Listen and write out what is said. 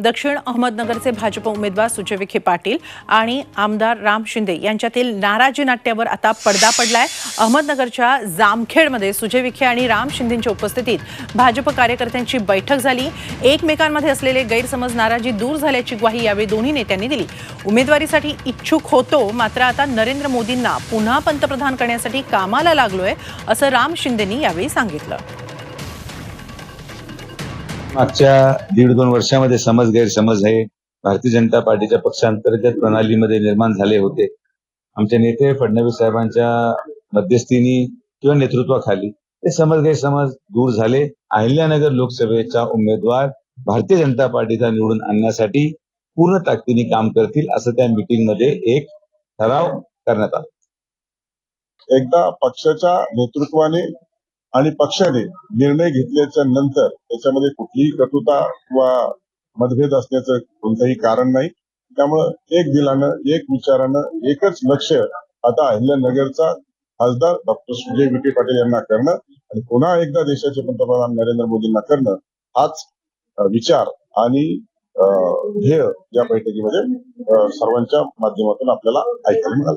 दक्षिण अहमदनगरचे भाजप उमेदवार सुजय विखे पाटील आणि आमदार राम शिंदे यांच्यातील नाराजी नाट्यावर आता पडदा पडलाय. अहमदनगरच्या जामखेडमध्ये सुजय विखे आणि राम शिंदेच्या उपस्थितीत भाजप कार्यकर्त्यांची बैठक झाली. एकमेकांमध्ये असलेले गैरसमज नाराजी दूर झाल्याची ग्वाही यावेळी दोन्ही नेत्यांनी दिली. उमेदवारीसाठी इच्छुक होतो मात्र आता नरेंद्र मोदींना पुन्हा पंतप्रधान करण्यासाठी कामाला लागलोय असं राम शिंदेनी यावेळी सांगितलं. मागच्या दीड दोन वर्षामध्ये समज गैरसमज हे भारतीय जनता पार्टीच्या पक्षांतर्गत प्रणालीमध्ये निर्माण झाले होते. आमचे नेते फडणवीस साहेबांच्या मध्यस्थीनी किंवा नेतृत्वाखाली ते समज गैरसमज दूर झाले. अहिल्यानगर लोकसभेचा उमेदवार भारतीय जनता पार्टीचा निवडून आणण्यासाठी पूर्ण ताकदीने काम करतील असं त्या मीटिंगमध्ये एक ठराव करण्यात आला. एकदा पक्षाच्या नेतृत्वाने आणि पक्षाने निर्णय घेतल्याच्या नंतर त्याच्यामध्ये कुठलीही कटुता किंवा मतभेद असण्याचं कोणतंही कारण नाही. त्यामुळं एक दिलानं एक विचारानं एकच लक्ष आता अहिल्यानगरचा खासदार डॉक्टर सुजय विखे पाटील यांना करणं आणि पुन्हा एकदा देशाचे पंतप्रधान नरेंद्र मोदींना करणं हाच विचार आणि ध्येय या बैठकीमध्ये सर्वांच्या माध्यमातून आपल्याला ऐकायला मिळालं.